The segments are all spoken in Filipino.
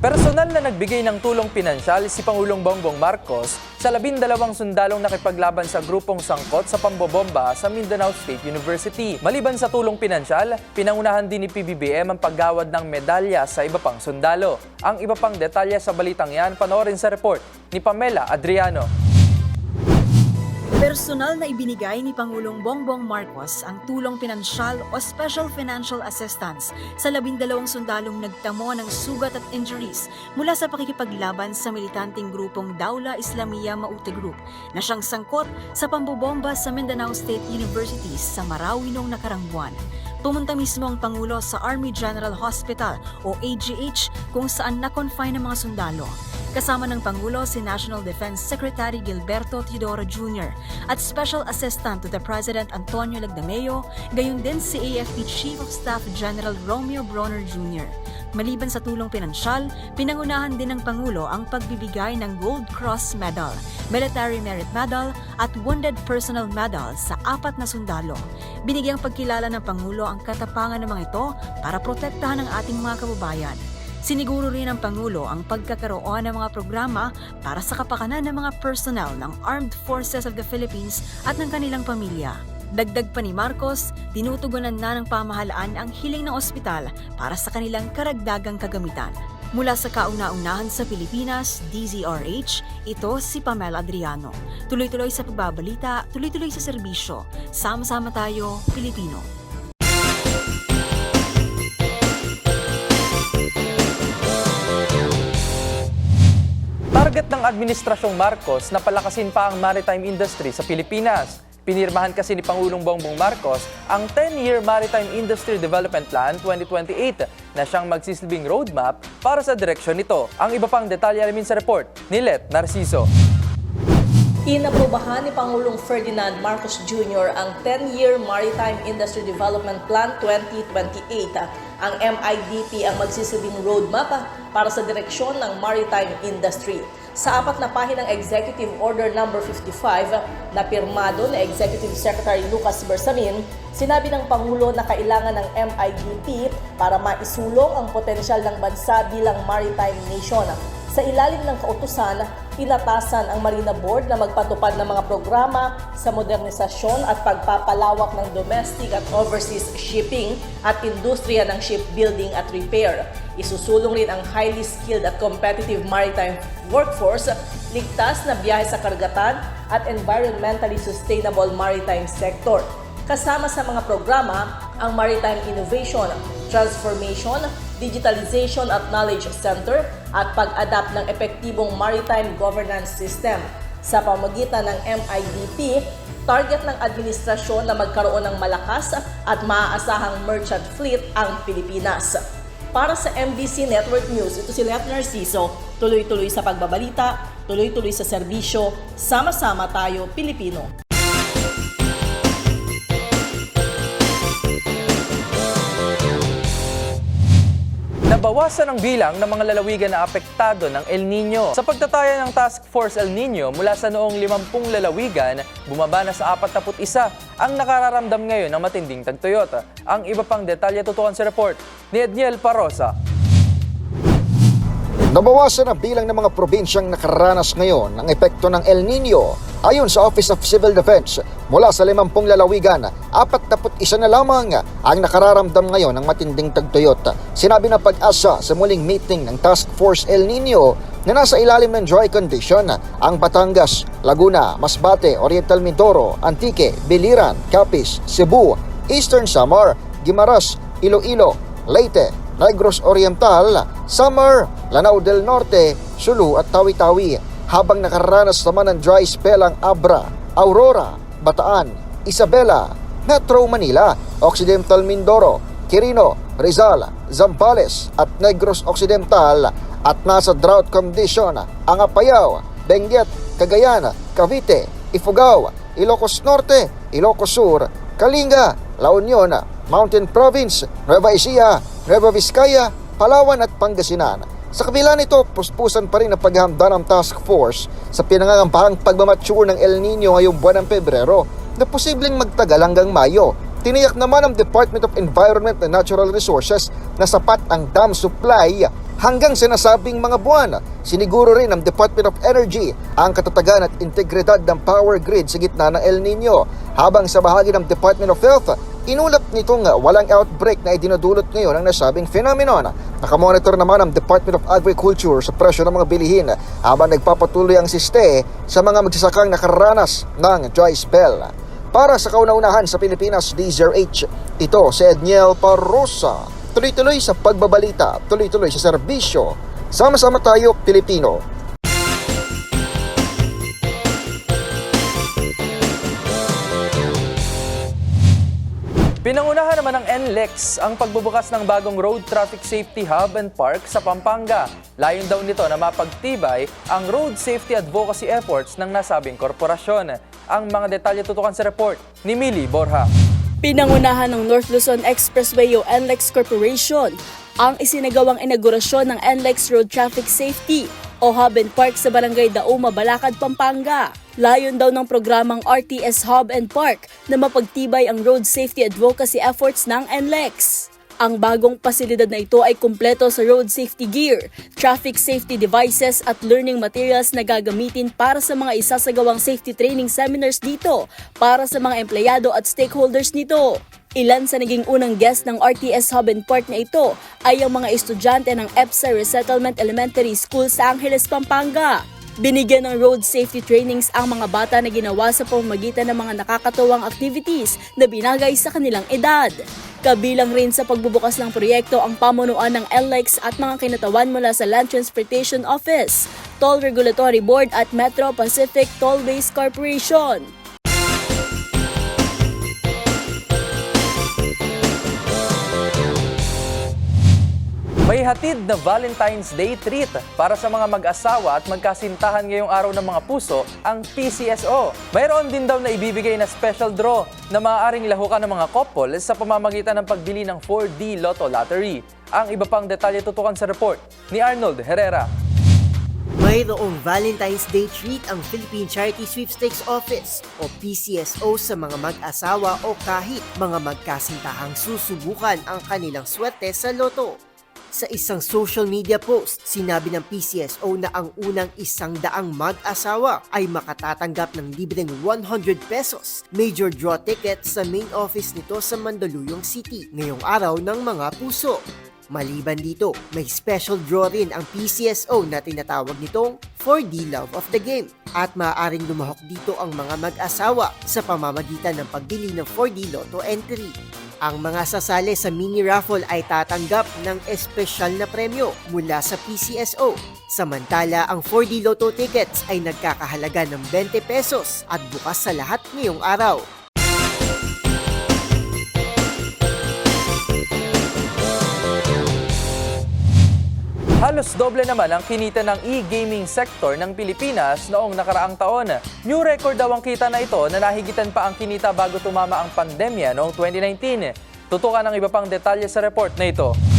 Personal na nagbigay ng tulong pinansyal si Pangulong Bongbong Marcos sa labindalawang sundalong nakipaglaban sa grupong sangkot sa pambobomba sa Mindanao State University. Maliban sa tulong pinansyal, pinangunahan din ni PBBM ang paggawad ng medalya sa iba pang sundalo. Ang iba pang detalye sa balitang yan, panoorin sa report ni Pamela Adriano. Personal na ibinigay ni Pangulong Bongbong Marcos ang tulong pinansyal o Special Financial Assistance sa labindalawang sundalong nagtamo ng sugat at injuries mula sa pakikipaglaban sa militanteng grupong Daula Islamia Maute Group na siyang sangkot sa pambobomba sa Mindanao State University sa Marawi noong nakarang buwan. Pumunta mismo ang Pangulo sa Army General Hospital o AGH kung saan na-confine ang mga sundalo. Kasama ng Pangulo si National Defense Secretary Gilberto Teodoro Jr. at Special Assistant to the President Antonio Lagdameo, gayon din si AFP Chief of Staff General Romeo Bronner Jr. Maliban sa tulong pinansyal, pinangunahan din ng Pangulo ang pagbibigay ng Gold Cross Medal, Military Merit Medal at Wounded Personal Medal sa apat na sundalo. Binigyang pagkilala ng Pangulo ang katapangan ng mga ito para protektahan ang ating mga kababayan. Siniguro rin ng Pangulo ang pagkakaroon ng mga programa para sa kapakanan ng mga personnel ng Armed Forces of the Philippines at ng kanilang pamilya. Dagdag pa ni Marcos, tinutugunan na ng pamahalaan ang hiling ng ospital para sa kanilang karagdagang kagamitan. Mula sa kauna-unahan sa Pilipinas, DZRH, ito si Pamela Adriano. Tuloy-tuloy sa pagbabalita, tuloy-tuloy sa serbisyo. Sama-sama tayo, Pilipino. Ng Administrasyong Marcos na palakasin pa ang maritime industry sa Pilipinas. Pinirmahan kasi ni Pangulong Bongbong Marcos ang 10-year Maritime Industry Development Plan 2028 na siyang magsisilbing roadmap para sa direksyon nito. Ang iba pang detalye alamin sa report ni Let Narciso. Inaprubahan ni Pangulong Ferdinand Marcos Jr. ang 10-year Maritime Industry Development Plan 2028. Ang MIDP ang magsisilbing roadmap para sa direksyon ng maritime industry. Sa apat na pahinang Executive Order No. 55 na pirmado ni Executive Secretary Lucas Bersamin, sinabi ng Pangulo na kailangan ng MIDP para maisulong ang potensyal ng bansa bilang maritime nation. Sa ilalim ng kautusan, inatasan ang Marina Board na magpatupad ng mga programa sa modernisasyon at pagpapalawak ng domestic at overseas shipping at industriya ng shipbuilding at repair. Isusulong rin ang highly skilled at competitive maritime workforce, ligtas na biyahe sa karagatan at environmentally sustainable maritime sector. Kasama sa mga programa ang Maritime Innovation, Transformation, Digitalization at Knowledge Center at pag-adapt ng epektibong maritime governance system. Sa pamagitan ng MIDP, target ng administrasyon na magkaroon ng malakas at maaasahang merchant fleet ang Pilipinas. Para sa MBC Network News, ito si Let Narciso, tuloy-tuloy sa pagbabalita, tuloy-tuloy sa serbisyo, sama-sama tayo Pilipino. Nabawasan ang bilang ng mga lalawigan na apektado ng El Nino. Sa pagtataya ng Task Force El Nino mula sa noong 50 lalawigan, bumaba na sa 41 ang nakararamdam ngayon ng matinding tagtuyot. Ang iba pang detalye tutukan sa report ni Edniel Parosa. Nabawasan ang bilang ng mga probinsyang nakaranas ngayon ng epekto ng El Nino. Ayon sa Office of Civil Defense, mula sa 50 lalawigan, 41 na lamang ang nakararamdam ngayon ng matinding tagtuyot. Sinabi ng pag-asa sa muling meeting ng Task Force El Nino na nasa ilalim ng dry condition ang Batangas, Laguna, Masbate, Oriental Mindoro, Antique, Biliran, Capiz, Cebu, Eastern Samar, Guimaras, Iloilo, Leyte, Negros Oriental, Samar, Lanao del Norte, Sulu at Tawi-Tawi habang nakaranas naman ng dry spell ang Abra, Aurora, Bataan, Isabela, Metro Manila, Occidental Mindoro, Quirino, Rizal, Zambales at Negros Occidental. At nasa drought condition ang Apayao, Benguet, Cagayan, Cavite, Ifugao, Ilocos Norte, Ilocos Sur, Kalinga, La Union, Mountain Province, Nueva Ecija, Nueva Vizcaya, Palawan at Pangasinan. Sa kabila nito, puspusan pa rin ang paghahanda ng task force sa pinangangambahang pagmamature ng El Nino ngayong buwan ng Pebrero na posibleng magtagal hanggang Mayo. Tiniyak naman ng Department of Environment and Natural Resources na sapat ang dam supply hanggang sa nasabing mga buwan. Siniguro rin ng Department of Energy ang katatagan at integridad ng power grid sa gitna ng El Nino. Habang sa bahagi ng Department of Health, inulat nitong walang outbreak na idinudulot ngayon ang nasabing phenomenon. Nakamonitor naman ang Department of Agriculture sa presyo ng mga bilihin habang nagpapatuloy ang siste sa mga magsasakang nakaranas ng dry spell. Para sa kauna-unahan sa Pilipinas, DZRH, ito si Edniel Parosa. Tuloy-tuloy sa pagbabalita, tuloy-tuloy sa serbisyo. Sama-sama tayo, Pilipino. Pinangunahan naman ng NLEX ang pagbubukas ng bagong Road Traffic Safety Hub and Park sa Pampanga. Layon daw nito na mapagtibay ang road safety advocacy efforts ng nasabing korporasyon. Ang mga detalye tutukan sa report ni Millie Borja. Pinangunahan ng North Luzon Expressway o NLEX Corporation ang isinagawang inaugurasyon ng NLEX Road Traffic Safety o Hub and Park sa Barangay Dauma, Balakad, Pampanga. Layon daw ng programang RTS Hub and Park na mapagtibay ang road safety advocacy efforts ng NLEX. Ang bagong pasilidad na ito ay kumpleto sa road safety gear, traffic safety devices at learning materials na gagamitin para sa mga isasagawang safety training seminars dito para sa mga empleyado at stakeholders nito. Ilan sa naging unang guest ng RTS Hub and Park na ito ay ang mga estudyante ng EPSA Resettlement Elementary School sa Angeles, Pampanga. Binigyan ng road safety trainings ang mga bata na ginawa sa pamamagitan ng mga nakakatuwang activities na binagay sa kanilang edad. Kabilang rin sa pagbubukas ng proyekto ang pamunuan ng LX at mga kinatawan mula sa Land Transportation Office, Toll Regulatory Board at Metro Pacific Tollways Corporation. May hatid na Valentine's Day treat para sa mga mag-asawa at magkasintahan ngayong araw ng mga puso ang PCSO. Mayroon din daw na ibibigay na special draw na maaaring lahukan ng mga couple sa pamamagitan ng pagbili ng 4D Lotto Lottery. Ang iba pang detalye tutukan sa report ni Arnold Herrera. Mayroong Valentine's Day treat ang Philippine Charity Sweepstakes Office o PCSO sa mga mag-asawa o kahit mga magkasintahang susubukan ang kanilang swerte sa loto. Sa isang social media post, sinabi ng PCSO na ang unang isang daang mag-asawa ay makatatanggap ng libreng 100 pesos major draw ticket sa main office nito sa Mandaluyong City ngayong araw ng mga puso. Maliban dito, may special draw rin ang PCSO na tinatawag nitong 4D Love of the Game at maaaring lumahok dito ang mga mag-asawa sa pamamagitan ng pagbili ng 4D Lotto entry. Ang mga sasali sa mini raffle ay tatanggap ng espesyal na premyo mula sa PCSO. Samantala, ang 4D Lotto tickets ay nagkakahalaga ng 20 pesos at bukas sa lahat ngayong araw. Halos doble naman ang kinita ng e-gaming sector ng Pilipinas noong nakaraang taon. New record daw ang kita na ito na nahigitan pa ang kinita bago tumama ang pandemya noong 2019. Tutukan ang iba pang detalye sa report na ito.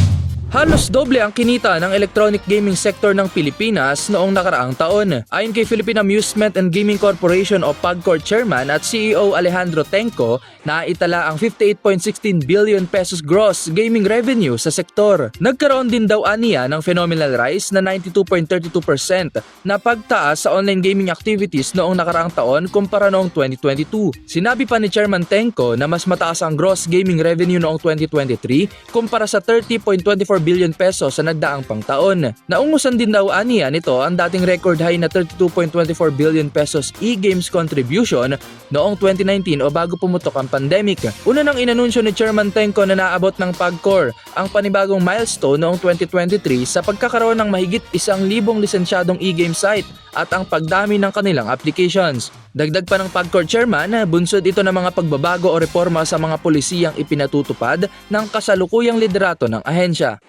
Halos doble ang kinita ng electronic gaming sector ng Pilipinas noong nakaraang taon. Ayon kay Philippine Amusement and Gaming Corporation o PAGCOR Chairman at CEO Alejandro Tenco, naitala ang 58.16 billion pesos gross gaming revenue sa sektor. Nagkaroon din daw aniya ng phenomenal rise na 92.32% na pagtaas sa online gaming activities noong nakaraang taon kumpara noong 2022. Sinabi pa ni Chairman Tenco na mas mataas ang gross gaming revenue noong 2023 kumpara sa 30.24 billion pesos sa nagdaang pangtaon. Naungusan din daw aniya nito ang dating record high na 32.24 billion pesos e-games contribution noong 2019 o bago pumutok ang pandemic. Una nang inanunsyo ni Chairman Tenco na naabot ng PAGCOR ang panibagong milestone noong 2023 sa pagkakaroon ng mahigit isang libong lisensyadong e-game site at ang pagdami ng kanilang applications. Dagdag pa ng PAGCOR chairman, bunsod ito ng mga pagbabago o reforma sa mga polisiyang ipinatutupad ng kasalukuyang liderato ng ahensya.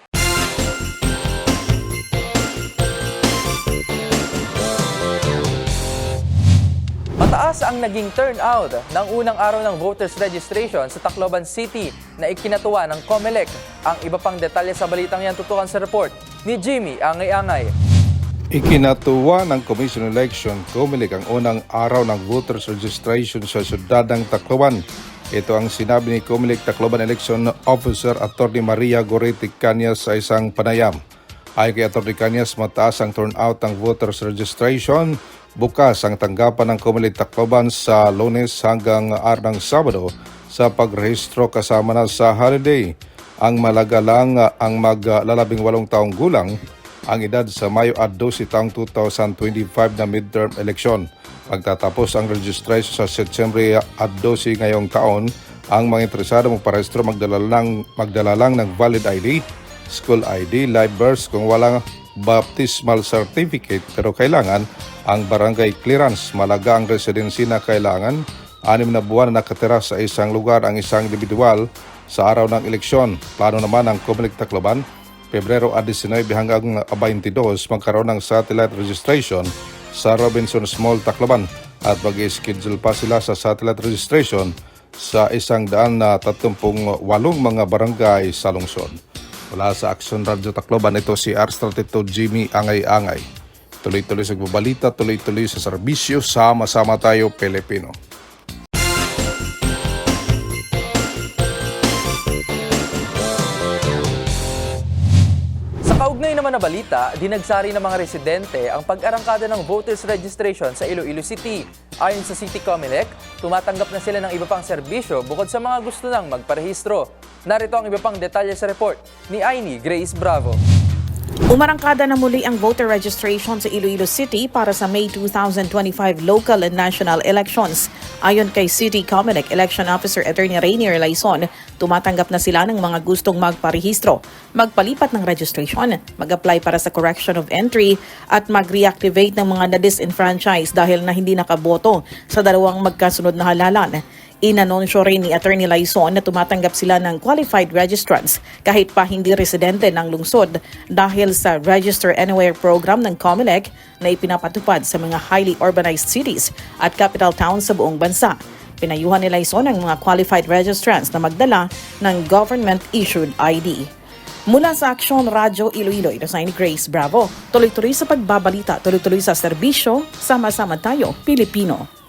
Mataas ang naging turnout ng unang araw ng voters registration sa Tacloban City na ikinatuwa ng COMELEC. Ang iba pang detalye sa balitang yan tutukan sa report ni Jimmy Angay-Angay. Ikinatuwa ng Commission on Election Comelec ang unang araw ng voters registration sa syudad ng Tacloban. Ito ang sinabi ni Comelec Tacloban Election Officer Atty. Maria Goretti Cañas sa isang panayam. Ay kay Atty. Cañas, mataas ang turnout ng voters registration. Bukas ang tanggapan ng Comelec Tacloban sa lunes hanggang araw ng Sabado sa pagrehistro kasama na sa holiday. Ang malaga lang ah, ang maglalabing walong taong gulang ang edad sa Mayo at 12 taong 2025 na midterm election. Pagtatapos ang registration sa Setyembre at 12 ngayong taon, ang mga interesado magparehistro magdala lang, magdala lang ng valid ID, school ID, live birth kung walang baptismal certificate pero kailangan ang barangay clearance. Malaga ang residency na kailangan. Anim na buwan na nakatira sa isang lugar ang isang individual sa araw ng eleksyon. Plano naman ng Comelec Tacloban Pebrero at 19 hanggang 22 magkaroon ng satellite registration sa Robinson Small Tacloban at mag-schedule pa sila sa satellite registration sa isang daan na 38 mga barangay sa lungsod. Mula sa Action Radio Tacloban, ito si R32 Jimmy Angay-Angay. Tuloy-tuloy sa babalita, tuloy-tuloy sa serbisyo, sama-sama tayo Pilipino. Naman na balita, dinagsari ng mga residente ang pag-arangkada ng voters registration sa Iloilo City. Ayon sa City Comelec, tumatanggap na sila ng iba pang serbisyo bukod sa mga gusto nang magparehistro. Narito ang iba pang detalye sa report ni Aini Grace Bravo. Umarangkada na muli ang voter registration sa Iloilo City para sa May 2025 local and national elections. Ayon kay City Comelec Election Officer Attorney Rainier Laison, tumatanggap na sila ng mga gustong magparehistro, magpalipat ng registration, mag-apply para sa correction of entry at mag-reactivate ng mga na-disenfranchise dahil na hindi nakaboto sa dalawang magkasunod na halalan. Inanunsyo rin ni Attorney Laison na tumatanggap sila ng qualified registrants kahit pa hindi residente ng lungsod dahil sa Register Anywhere program ng COMELEC na ipinapatupad sa mga highly urbanized cities at capital towns sa buong bansa. Pinayuhan ni Laison ang mga qualified registrants na magdala ng government-issued ID. Mula sa Aksyon Radyo Iloilo, ito sa Grace Bravo. Tuloy-tuloy sa pagbabalita, tuloy-tuloy sa serbisyo, sama-sama tayo, Pilipino.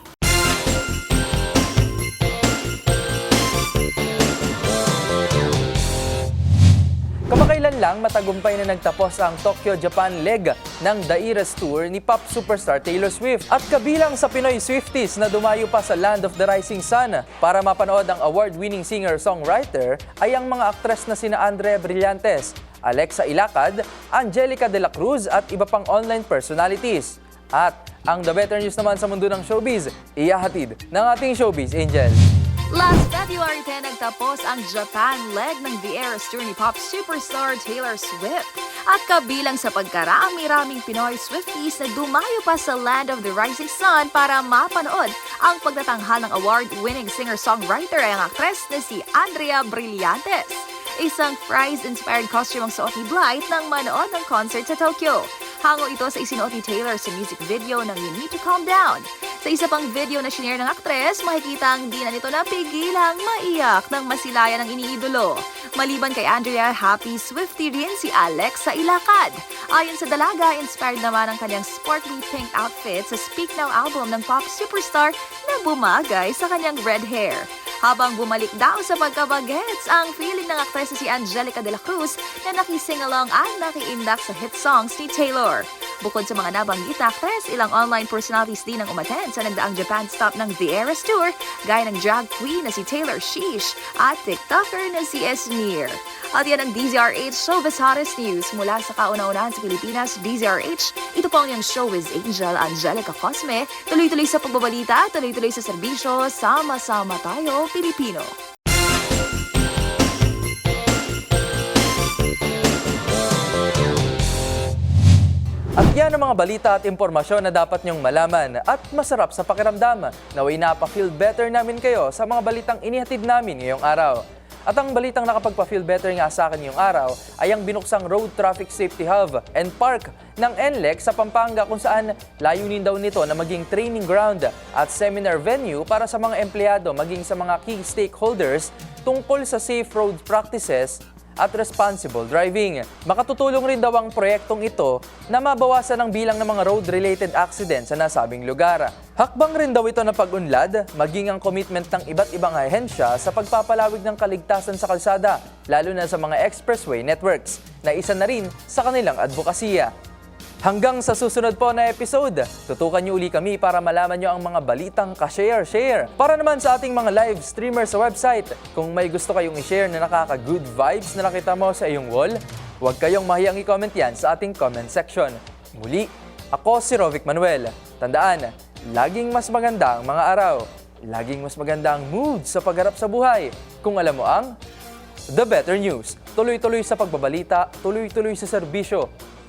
Lang matagumpay na nagtapos ang Tokyo Japan leg ng The Eras Tour ni pop superstar Taylor Swift. At kabilang sa Pinoy Swifties na dumayo pa sa Land of the Rising Sun para mapanood ang award-winning singer-songwriter ay ang mga aktres na sina Andrea Brillantes, Alexa Ilacad, Angelica De La Cruz at iba pang online personalities. At ang the better news naman sa mundo ng showbiz, iyahatid ng ating showbiz angel. Last February 10 nagtapos ang Japan leg ng The Eras Tour ni pop superstar Taylor Swift. At kabilang sa pagkarami-raming Pinoy Swifties na dumayo pa sa Land of the Rising Sun para mapanood ang pagtatanghal ng award-winning singer-songwriter ay ang aktres na si Andrea Brillantes. Isang fries-inspired costume ang suot ni Blythe nang manood ng concert sa Tokyo. Hango ito sa isinuot ni Taylor sa music video ng You Need to Calm Down. Sa isa pang video na shinare ng aktres, makikita ang di na nito napigilang maiyak ng masilayan ng iniidolo. Maliban kay Andrea, happy Swifty rin si Alex sa ilakad. Ayon sa dalaga, inspired naman ang kanyang sportly pink outfit sa Speak Now album ng pop superstar na bumagay sa kanyang red hair. Habang bumalik daw sa pagkabagets, ang feeling ng aktres na si Angelica de la Cruz na nakising-along at nakiindak sa hit songs ni Taylor. Bukod sa mga nabanggit na aktres, ilang online personalities din ang umattend sa nagdaang Japan stop ng The Eras Tour, gaya ng drag queen na si Taylor Sheesh at TikToker na si Esmir. At yan ang DZRH Showbiz Hottest News mula sa kauna-unahan sa Pilipinas, DZRH. Ito po ang iyong showbiz angel, Angelica Cosme. Tuloy-tuloy sa pagbabalita, tuloy-tuloy sa serbisyo, sama-sama tayo, Pilipino. At yan ang mga balita at impormasyon na dapat niyong malaman at masarap sa pakiramdam. Naway napaka-feel better namin kayo sa mga balitang inihatid namin ngayong araw. At ang balitang nakapagpa-feel better nga sa akin ngayong araw ay ang binuksang Road Traffic Safety Hub and Park ng NLEX sa Pampanga kung saan layunin daw nito na maging training ground at seminar venue para sa mga empleyado maging sa mga key stakeholders tungkol sa safe road practices at responsible driving. Makatutulong rin daw ang proyektong ito na mabawasan ang bilang ng mga road-related accidents sa nasabing lugar. Hakbang rin daw ito na pag-unlad, maging ang commitment ng iba't ibang ahensya sa pagpapalawig ng kaligtasan sa kalsada, lalo na sa mga expressway networks, na isa na rin sa kanilang advokasya. Hanggang sa susunod po na episode, tutukan niyo uli kami para malaman niyo ang mga balitang ka-share-share. Para naman sa ating mga live streamers sa website, kung may gusto kayong i-share na nakaka-good vibes na nakita mo sa iyong wall, huwag kayong mahiyang i-comment yan sa ating comment section. Muli, ako si Rovic Manuel. Tandaan, laging mas maganda ang mga araw. Laging mas maganda ang mood sa pagharap sa buhay. Kung alam mo ang The Better News. Tuloy-tuloy sa pagbabalita, tuloy-tuloy sa serbisyo.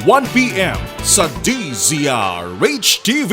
1pm sa DZRH TV.